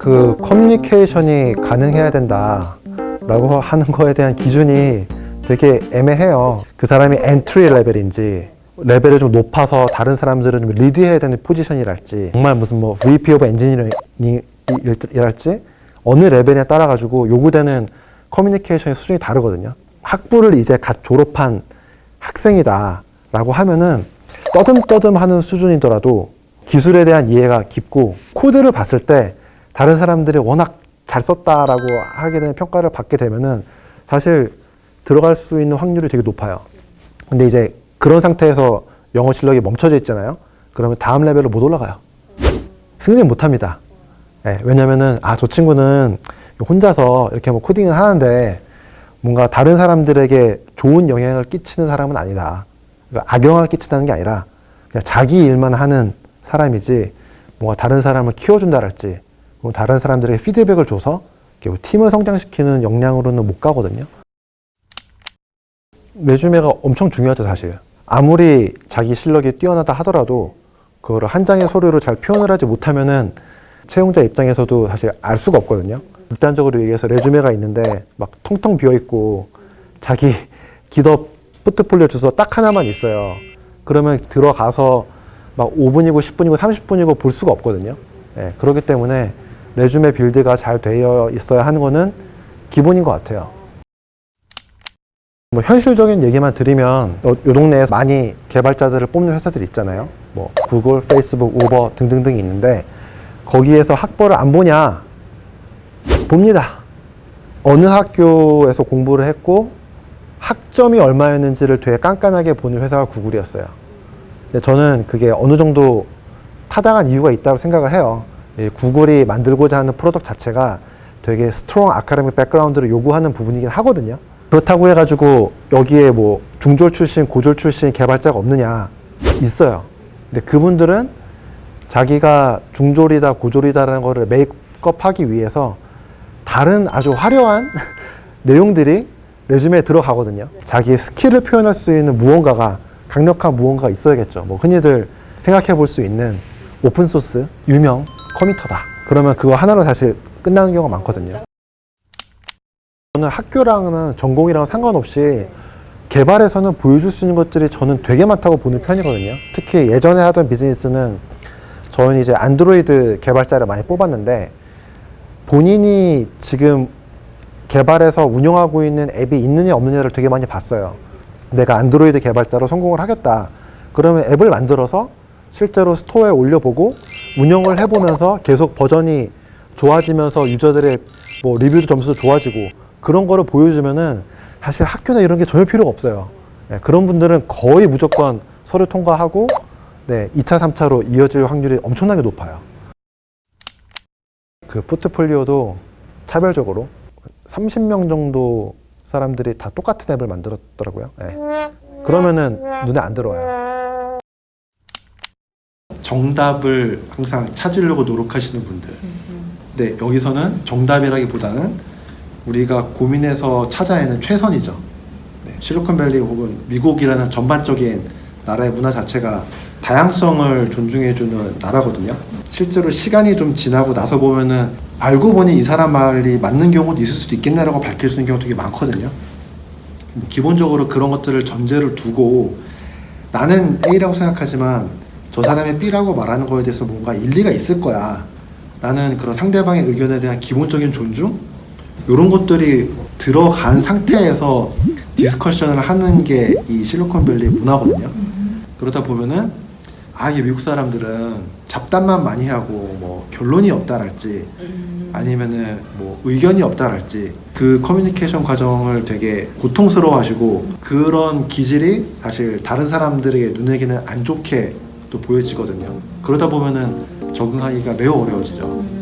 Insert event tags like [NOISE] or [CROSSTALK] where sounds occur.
그 커뮤니케이션이 가능해야 된다라고 하는 거에 대한 기준이 되게 애매해요. 그 사람이 엔트리 레벨인지 레벨이 좀 높아서 다른 사람들은 좀 리드해야 되는 포지션이랄지 정말 무슨 뭐 VP 오브 엔지니어링이랄지 어느 레벨에 따라 가지고 요구되는 커뮤니케이션의 수준이 다르거든요. 학부를 이제 갓 졸업한 학생이다라고 하면은 떠듬떠듬하는 수준이더라도 기술에 대한 이해가 깊고 코드를 봤을 때 다른 사람들이 워낙 잘 썼다라고 하게 되는 평가를 받게 되면은 사실 들어갈 수 있는 확률이 되게 높아요. 근데 이제 그런 상태에서 영어 실력이 멈춰져 있잖아요. 그러면 다음 레벨로 못 올라가요. 승진 못 합니다. 예, 왜냐면은 아, 저 친구는 혼자서 이렇게 뭐 코딩을 하는데 뭔가 다른 사람들에게 좋은 영향을 끼치는 사람은 아니다. 그러니까 악영향을 끼친다는 게 아니라 그냥 자기 일만 하는 사람이지 뭔가 다른 사람을 키워준다랄지 뭐 다른 사람들에게 피드백을 줘서 뭐 팀을 성장시키는 역량으로는 못 가거든요. 레주메가 엄청 중요하죠, 사실. 아무리 자기 실력이 뛰어나다 하더라도 그거를 한 장의 서류로 잘 표현을 하지 못하면은 채용자 입장에서도 사실 알 수가 없거든요. 극단적으로 얘기해서 레주메가 있는데 막 텅텅 비어 있고 자기 [LAUGHS] 기업 포트폴리오 주소 딱 하나만 있어요. 그러면 들어가서 막 5분이고 10분이고 30분이고 볼 수가 없거든요. 예, 그렇기 때문에 레주메 빌드가 잘 되어 있어야 하는 거는 기본인 것 같아요. 뭐 현실적인 얘기만 드리면 요, 요 동네에 많이 개발자들을 뽑는 회사들 있잖아요. 뭐 구글, 페이스북, 우버 등등등이 있는데 거기에서 학벌을 안 보냐? 봅니다. 어느 학교에서 공부를 했고 학점이 얼마였는지를 되게 깐깐하게 보는 회사가 구글이었어요. 근데 저는 그게 어느 정도 타당한 이유가 있다고 생각을 해요. 이 구글이 만들고자 하는 프로덕트 자체가 되게 스트롱 아카데믹 백그라운드를 요구하는 부분이긴 하거든요. 그렇다고 해가지고 여기에 뭐 중졸 출신, 고졸 출신 개발자가 없느냐? 있어요. 근데 그분들은 자기가 중졸이다, 고졸이다라는 거를 메이크업하기 위해서 다른 아주 화려한 [LAUGHS] 내용들이 레주메에 들어가거든요. 자기의 스킬을 표현할 수 있는 무언가가 강력한 무언가가 있어야겠죠. 뭐 흔히들 생각해 볼 수 있는 오픈 소스 유명 커미터다. 그러면 그거 하나로 사실 끝나는 경우가 많거든요. 저는 학교랑은 전공이랑 상관없이 개발에서는 보여줄 수 있는 것들이 저는 되게 많다고 보는 편이거든요. 특히 예전에 하던 비즈니스는 저는 이제 안드로이드 개발자를 많이 뽑았는데 본인이 지금 개발해서 운영하고 있는 앱이 있느냐 없느냐를 되게 많이 봤어요. 내가 안드로이드 개발자로 성공을 하겠다. 그러면 앱을 만들어서 실제로 스토어에 올려보고 운영을 해보면서 계속 버전이 좋아지면서 유저들의 뭐 리뷰도 점수도 좋아지고 그런 거를 보여주면은 사실 학교나 이런 게 전혀 필요가 없어요. 네, 그런 분들은 거의 무조건 서류 통과하고 네, 2차, 3차로 이어질 확률이 엄청나게 높아요. 그 포트폴리오도 차별적으로 30명 정도 사람들이 다 똑같은 앱을 만들었더라고요. 네. 그러면은 눈에 안 들어와요. 정답을 항상 찾으려고 노력하시는 분들. 네, 여기서는 정답이라기보다는 우리가 고민해서 찾아내는 최선이죠. 네, 실리콘밸리 혹은 미국이라는 전반적인 나라의 문화 자체가 다양성을 존중해주는 나라거든요. 실제로 시간이 좀 지나고 나서 보면은 알고 보니 이 사람 말이 맞는 경우도 있을 수도 있겠네라고 밝혀주는 경우가 되게 많거든요. 기본적으로 그런 것들을 전제를 두고 나는 A라고 생각하지만 저 사람이 B라고 말하는 거에 대해서 뭔가 일리가 있을 거야. 라는 그런 상대방의 의견에 대한 기본적인 존중? 이런 것들이 들어간 상태에서 디스커션을 하는 게 이 실리콘밸리 문화거든요. 그러다 보면은 아 이게 미국 사람들은 잡담만 많이 하고 뭐 결론이 없다랄지 아니면은 뭐 의견이 없다랄지 그 커뮤니케이션 과정을 되게 고통스러워하시고 그런 기질이 사실 다른 사람들에게 눈에게는 안 좋게 또 보여지거든요. 그러다 보면은 적응하기가 매우 어려워지죠.